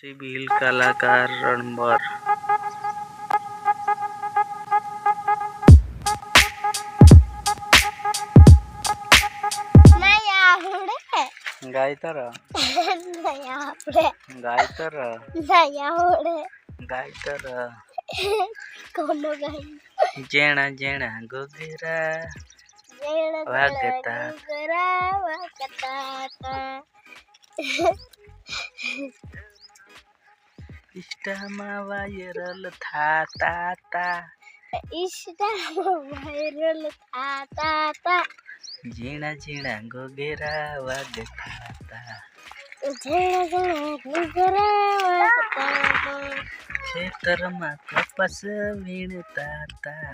Civil કલાકાર રણબર નહીં આવડે ગાય તર નહીં આવડે ગાય તર નહીં આવડે ગાય ઇન્સ્ટામાં વાયરલ થાતા તા ઇન્સ્ટામાં વાયરલ થાતા તા ઝીણા ઝીણા ગોગેરા વાગતા તા જણા જણા ઘૂઘરા વાગતા ખેતરમાં કપાસ વીણતા તા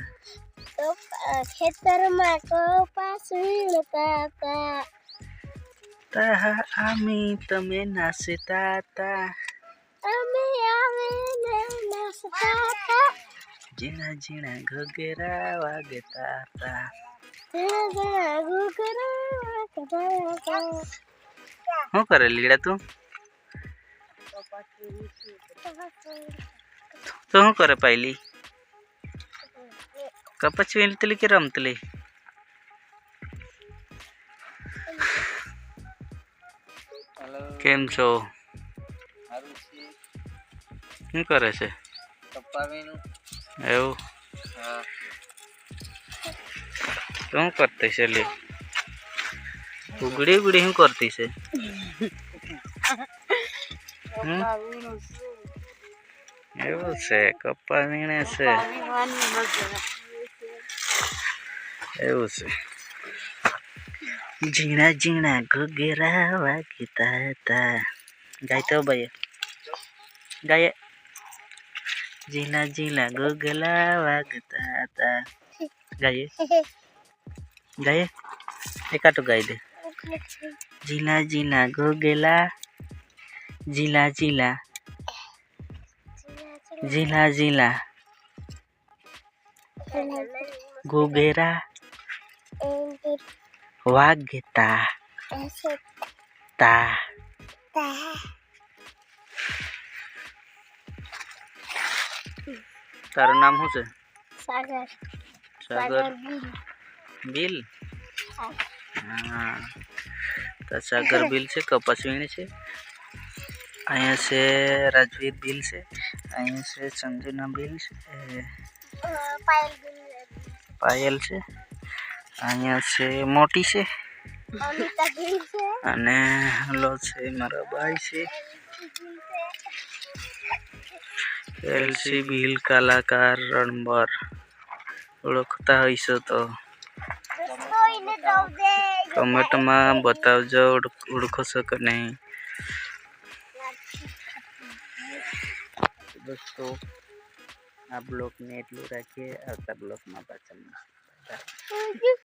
ખેતરમાં કપાસ વીણતા તા તાહા આમી તમે તા નાચતા તા જણા જણા ઘૂઘરા વાગતા તા શું કરે લીડા તું તો શું કરે પહેલી કપચ વીણતલી કે રમતલી કેમ છો શું કરે છે? એવું? શું કરતી છે લે? ઉગડી ઉગડી શું કરતી છે? એવું છે કપ્પા વીણે છે એવું છે. ઝીણા ઝીણા ઘોઘરા વાગતા હતા. ગાય તો ભાઈ ગાય ઝીણા ઝીણા ઘોઘલા વાગતા હતા. ગાય ગાય એકાટું ગાઈ દે. ઝીણા ઝીણા ઘોઘલા ઝીલા ઝીલા ઝીલા ઝીલા ઘોઘરા વાગતા તા. તારું નામ શું છે? સાગર. સાગર. બિલ. હા. તો સાગર બિલ છે કપાસ વીણી છે? અહીંયા છે રાજવીર બિલ છે. અહીંયા છે સંજુના બિલ છે. પાયલ છે. અહીંયા છે મોટી છે. છે. અને હલો છે મારા ભાઈ છે. એલસી બિલ કલાકાર રણબર. ઓળખતા હશો તો. કમેન્ટમાં બતાવજો, ઓળખ- છો કે નહીં? દોસ્તો, આ બ્લોગને એટલું રાખીએ, આવતા બ્લોગમાં પાછા.